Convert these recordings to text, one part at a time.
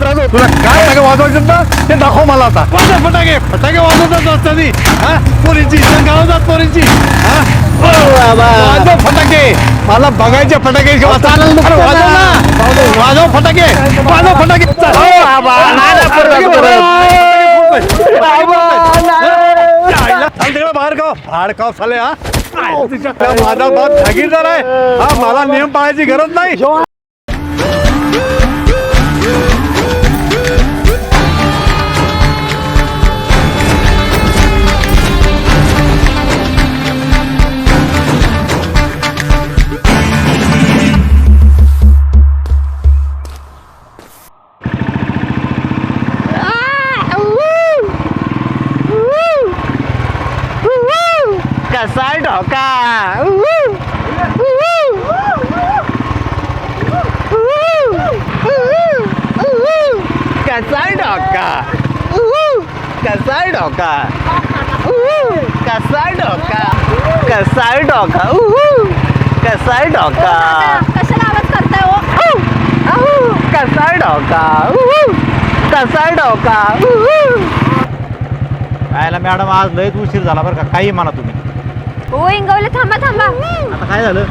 त्रास होतो तुला काय फटाके वाजवायचे ना ते दाखव मला आता. वाजव फटाके? फटाके वाजवतात रस्त्यानी हा? पोरींची गावात पोरींची. वाजव फटाके. मला बघायचे फटाके वाजव ना. वाजव. फटाके. वाजव फटाके. बाहेर गाव बाहेर गाव चाले हा. माझा बाप जागीरदार आहे. हा मला नियम पाळायची गरज नाही. कसा ढोका कसा ढोका कसा ढोका कसा ढोका कसा आवाज करताय हो? कसा ढोका कसा ढोका यायला मॅडम आज लयच उशीर झाला बरं का? काही म्हणा तुम्ही. हो इंगवले थांबा थांबा. आता काय झालं?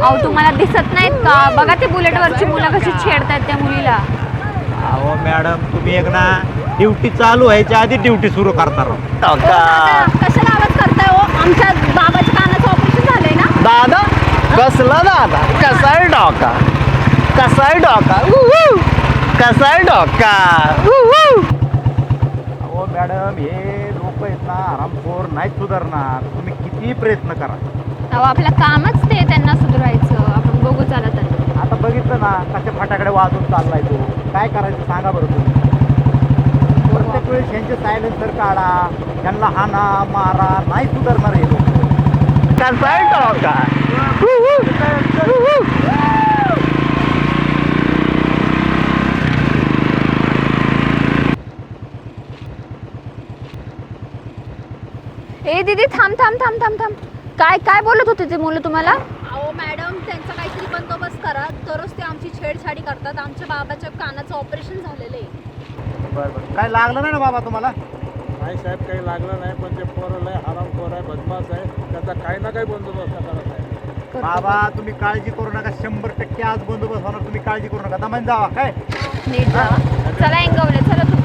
अहो तुम्हाला दिसत नाहीत का? बघा ते बुलेट वरची मुलं कशी छेडतायत त्या मुलीला. अहो मॅडम तुम्ही एक ना ड्युटी चालू व्हायच्या आधी ड्युटी सुरू करता राव. ढोका कशाला आवाज करताय हो? आमच्या बाबाच्या कानाचं ऑपरेशन झालंय ना? दादा कसला दादा? कसा डोका? कसा डोका? कसा डोका? अहो मॅडम हे लोक आहेत ना आरामखोर नाहीत सुधारणार. तुम्ही कितीही प्रयत्न करा. अहो आपलं कामच ते त्यांना सुधरवायचं आपण बघू चला तर. आता बघितलं ना कशा फटाकडे वाजून चाललाय तो. काय करायचं सांगा बरं तुम्ही. प्रत्येक वेळेस यांचे सायलेन्सर काढा. त्यांना हाना मारा नाही सुधारणार हे लोक. डोका ए दीदी थांब थांब थांब थांब थांब. काय काय बोलत होते ते मुलं तुम्हाला? अहो मॅडम त्यांचा काहीतरी बंदोबस्त करा. तरच ते आमची छेडछाडी करतात. आमच्या बाबाच्या कानाचं ऑपरेशन झालेलं आहे. बरं बरं. काय लागलं नाही ना बाबा तुम्हाला? नाही साहेब काही लागलं नाही पण ते पोरं लय हरामखोर आहे बदमाश आहे. त्याचा काही ना काही बंदोबस्त करत आहे. बाबा तुम्ही काळजी करू नका. शंभर टक्के आज बंदोबस्त होणार. तुम्ही काळजी करू नका. दमान जावा. काय? नीट जावा चला इंगवले चला तू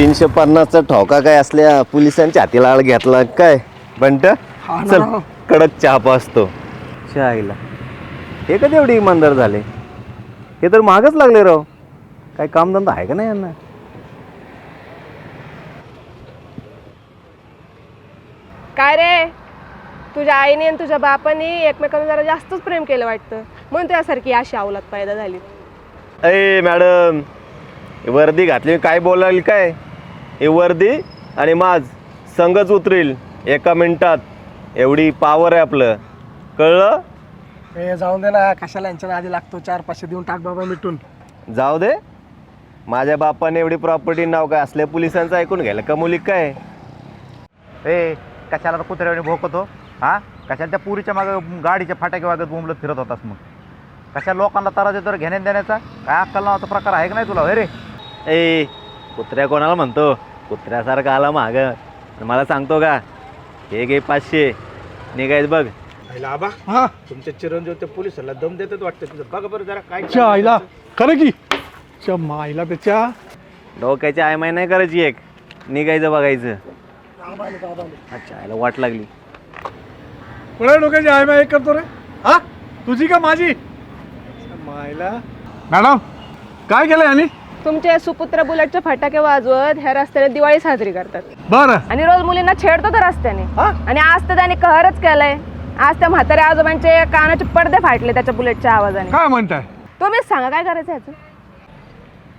तीनशे पन्नासचा ठोका काय असल्या पोलिसांच्या हाती लाळ घेतला काय? बंट? चल कडक चहा असतो चहाईला हे कधी एवढे इमानदार झाले? हे तर महागच लागले राव. काय कामधंदा आहे का नाही यांना? काय रे? तुझ्या आईने आणि तुझ्या बापाने एकमेकांना जरा जास्तच प्रेम केलं वाटतं. म्हणून त्यासारखी अशी अवलाद पैदा झाली. अय मॅडम वर्दी घातली काय बोलाल काय? ही वर्दी आणि माझ संगच उतरील. एका मिनिटात. एवढी पावर आहे आपलं. कळलं? हे जाऊन दे ना कशाला यांच्या नादी लागतो? चार पाचशे देऊन टाक बाबा मिटून. जाऊ दे. माझ्या बापाने एवढी प्रॉपर्टी नाव काय? असल्या पोलिसांचं ऐकून घ्यायला का मुली काय? ए कशाला तर कुत्र्याने भोकतो? हा? कशाला त्या पुरीच्या मागं गाडीच्या फाटाके वागत बोंबलत फिरत होतास मग? कशा लोकांना तारा देतो घेण्या देण्याचा? काय अक्कल नावाचा प्रकार आहे का नाही तुला? होय रे. ए कुत्र्या कोणाला म्हणतो? कुत्र्यासारखा आला माग. मला सांगतो का हे घे पाचशे. निघायच बघ. आबा हा. तुमच्या चिरंजीव त्या पोलिसाला दम देतात वाटतं तिथं बघा बरं जरा काय च्या आईला. खरं की? च्या माईला त्याच्या. डोक्याची आयमाय नाही करायची एक. निघायचं बघायचं. अच्छा याला वाट लागली. कोणा डोक्याची आहे मी एक करतो रे. हा? तुझी का माझी? माईला. मॅडम काय केलं यांनी तुमचे सुपुत्र बुलेटचे फटाके वाजवत ह्या रस्त्याने दिवाळी साजरी करतात. बरं. आणि रोज मुलींना छेडतो त्या रस्त्याने. आणि आज तर त्याने कहरच केलंय. आज त्या म्हाताऱ्या आजोबांचे कानाचे पडदे फाटले त्याच्या बुलेटच्या आवाजाने. काय म्हणताय? तुम्हीच सांगा काय करायचं ह्याचं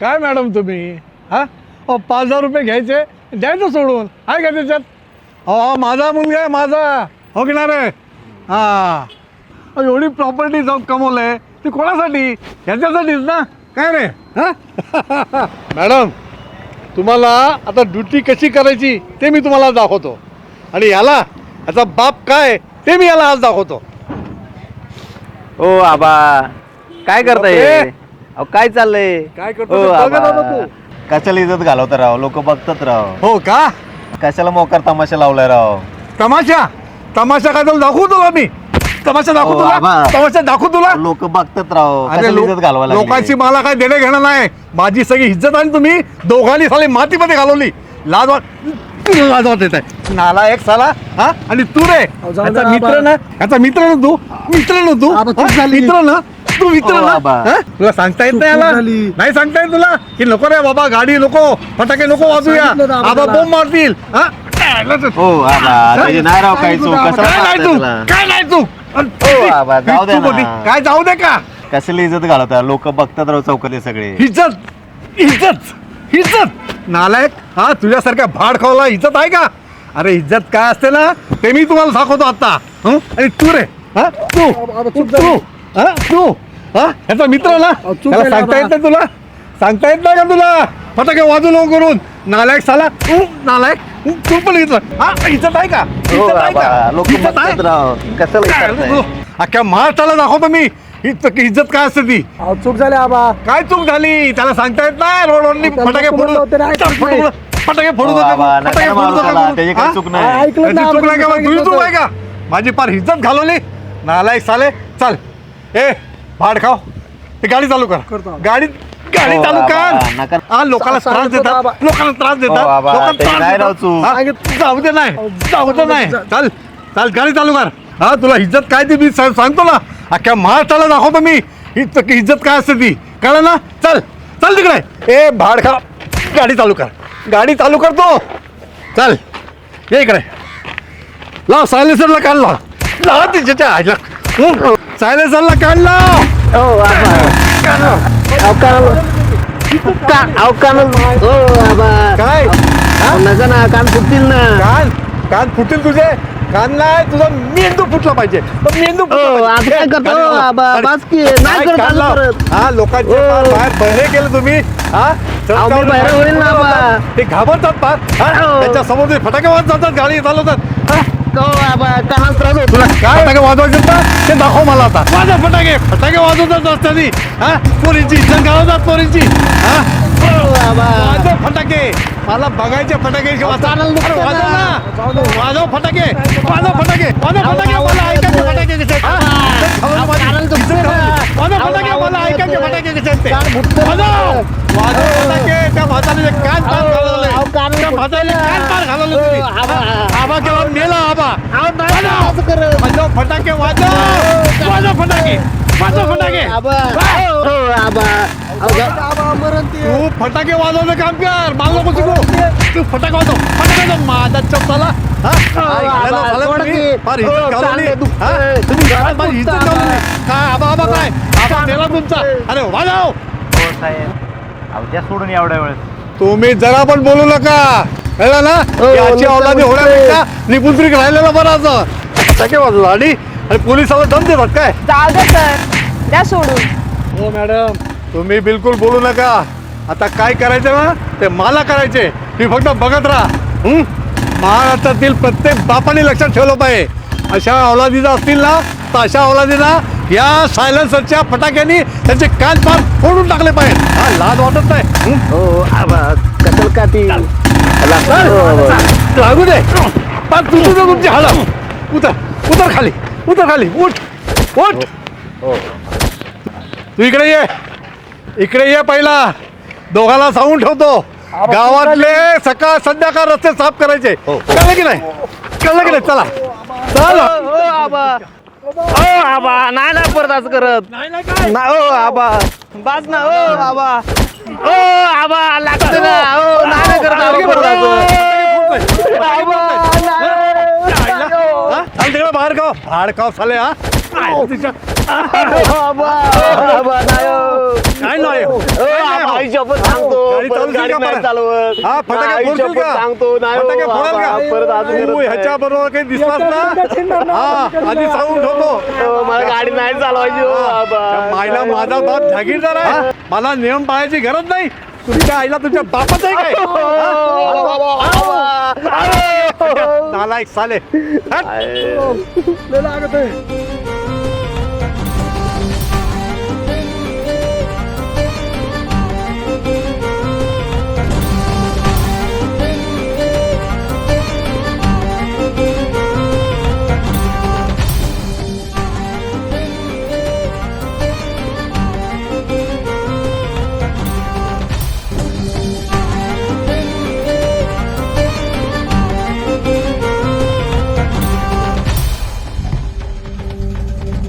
काय मॅडम तुम्ही? हा? अहो पाच हजार रुपये घ्यायचे द्यायचं सोडून. आहे का त्याच्यात? अहो हा माझा मुलगा आहे माझा. हो की नाही रे? हा. अहो, एवढी प्रॉपर्टी जाऊन कमवलंय ती कोणासाठी? ह्याच्यासाठीच ना? काय रे? हा? मॅडम तुम्हाला आता ड्युटी कशी करायची ते मी तुम्हाला दाखवतो. आणि याला याचा बाप काय ते मी याला आज दाखवतो. ओ आबा काय करताय? बापरे. अहो काय चाललंय? काय करतो ओ ते बघ आबा. ना तू. कशाला इज्जत घालवता राव? लोक बघतात राव. हो का? कशाला मोकार तमाशा लावलाय राव? तमाशा? तमाशा काय तुला दाखवू तुला मी? तमाशा दाखवू हो, तुला आबा. तमाशा दाखवू तुला लोक बघतात राव अरे कशाला लो- इज्जत घालवा लागली? लोकांची मला काय देणं घेणं नाही माझी सगळी इज्जत आणि तुम्ही दोघांनी साले मातीमध्ये घालवली लाज वाट लाज वाटत आहे नाला एक साला हा आणि तू रे जाऊ दे याचा ना, मित्र आबा. ना याचा मित्र ना तू मित्र ना तू आबा, चूक हा? झाली. मित्र ना तू मित्र हो, ना आबा. हा? तुला सांगता येत चूक नाही याला झाली. नाही सांगता येत तुला की नको रे बाबा गाडी नको फटाके नको वाजूया सांगितलं ना आबा आबा त्याला. बोंब मारतील हा? काय हो आबा त्याची नाही राव काही चूक कशाला नाही मारताय तू त्याला? काय नाही तू हो, आबा, जाऊ दे तू होती. काय जाऊ दे का? कशाला इज्जत घालवता? लोक बघतात राव चौकातले सगळे. इज्जत इज्जत इज्जत. नालायक हा तुझ्यासारख्या भाड खावला इज्जत आहे का? अरे इज्जत काय असते ना ते मी तुम्हाला दाखवतो आता. हं? आणि तू रे हा? तू तू. हा? तू हा? ह्याचा मित्र ना? चूक त्याला झाली, सांगता येत. नाही तुला? सांगता येत नाही का तुला? फटाके वाजू नको करून नालायक साला उ, नालायक उ, तू पण इज्जत हा इज्जत आहे का हो इज्जत आहे का लोक इज्जत आहे? बघतात राव कशाला काय करताय? तू? अख्ख्या महाराष्ट्राला दाखवतो मी इज्जत इज्जत काय असते ती अहो, चूक झाली आबा काय चूक झाली त्याला सांगता येत नाही रोडवरनी त्याला फटाके नको फोडू म्हणलं होतं ना, ऐकलंच फटाके. फोडू- फटाके फोडू हो, नका बाबा, फटाके नका फोडू मारू नका त्याला, करू. त्याची काही हा? चूक नाही. आ- ऐकलं त्याची ना, चूक नाही का तुझी चूक आहे का माझी पार इज्जत घालवली नालायक साले चल ए भाड खाव ते गाडी चालू कर करतो. गाडी गाडी हो, चालू बाबा, कर. नका. हा लोकांना त्रास सांगितलं देतात. बाबा. लोकांना त्रास देतात. हो, बाबा, लोकांना त्याची नाही राव. देतात. जाऊ दे नाही. जाऊ दे नाही. चल चल गाडी चालू कर. हा तुला इज्जत काय ती? मी सा- सांगतो ना. अख्ख्या महाराष्ट्राला दाखवतो मी. इज्जत इज्जत काय असते ती? कळलं ना? चल चल तिकडे. ए भाड खा गाडी चालू कर. गाडी चालू करतो. चल ये इकडे. लाव सायलेन्सरला काढ लाव लाव तिच्या आईला. सायलेन्सरला काढ लाव हो, काय? नका ना कान फुटतील ना. कान? कान फुटेल तुझे? कान नाही तुझा मेंदू फुटला पाहिजे. तो मेंदू हो. हा लोकांचे बाहेर बहिरे केले तुम्ही. हा. ते घाबरतात पार. त्यांच्यासमोर ते फटाके वाजत जातात गाडी चालवतात. हा? कानाला त्रास होतो. तुला काय? फटाके वाजवायचे ना ते दाखव मला आता. वाजव फटाके. फटाके वाजवतात रस्त्यानी हा? पोरींची इज्जत गावतात पोरींची हा? वाजव फटाके. मला बघायचे फटाके अरे वाजव ना. वाजव फटाके. वाजव फटाके. वाजव फटाके मला ऐकायचे फटाके. कसे हा? ते. वाजव. फटाके मला ऐकायचे फटाके कसे आहेत ते. वाजव. वाजव फटाके. त्या म्हातारीचे कान पार घालवले. त्या म्हातारीने कान पार घालवले तुम्ही? आबा केव्हा मेला आबा। वाजव फटाके वाजव वाजव फटाके वाजव फटाके। तू फटाके वाजवलं काम कर। मला नको शिकू। तू फटाके वाजव। फटाके वाजव। माझा चप्पाला हा? काय आबा आबा काय? आबा मेला तुमचा. अरे वाजव. हो साहेब. सोडून एवढ्या वेळेस. तुम्ही जरा पण बोलू नका. कळलं ना? याची अवलादी होण्यापेक्षा निपुत्रिक राहिलेला बरा असं. फटाके वाजवला आणि आणि पोलिसाला दम देतात काय? जाऊ दे सर. द्या सोडून. हो मॅडम. तुम्ही बिलकुल बोलू नका. आता काय करायचं ना ते मला करायचे. तुम्ही फक्त बघत राहा. हं? महाराष्ट्रातील प्रत्येक बापाने लक्षात ठेवलं पाहिजे. अशा अवलादीचा असतील ना तर अशा अवलादीला या सायलेन्सरच्या फटाक्यांनी त्यांचे कान पार फोडून टाकले पाहिजे हा लाज वाटत नाही. हं? हो आबा कशाला का ती लागू दे. पार तुझं तुमची हालत. उतर उतर खाली उतर खाली. उठ उठ. तू इकडे ये. इकडे ये पहिला. दोघाला सांगून ठेवतो. गावातले सकाळ संध्याकाळ रस्ते साफ करायचे. कळलं की नाही? कळलं की नाही? चला. चल. ओ आबा. नाही ना परत असं करत. ना ओ आबा. बास ना ओ आबा. ओ आबा लागते ना. ओ नाही करत आबा परत असं आबा तिकडे बाहेर खाव बाहेर खाव साले हा? तिच्या- आबा आबा नाही ओ. काय नाही? ओ, आई शपथ सांगतो परत गाडी नाही? चालवत. हा फटाके आई फोडशील शपथ का? सांगतो नाही ओ, फटाके फोडाल आबा, का? परत तू. ह्याच्या बरोबर काही दिसलास ना? हा आधी सांगून ठेवतो. ओ, मला गाडी नाही चालवायची हो मायला माझा बाप जागीरदार आहे मला नियम पाळायची गरज नाही. तुमच्या आईला तुमच्या बापाच आहे काय? आबा. नालायक साले. हट. आय. लय लागत आहे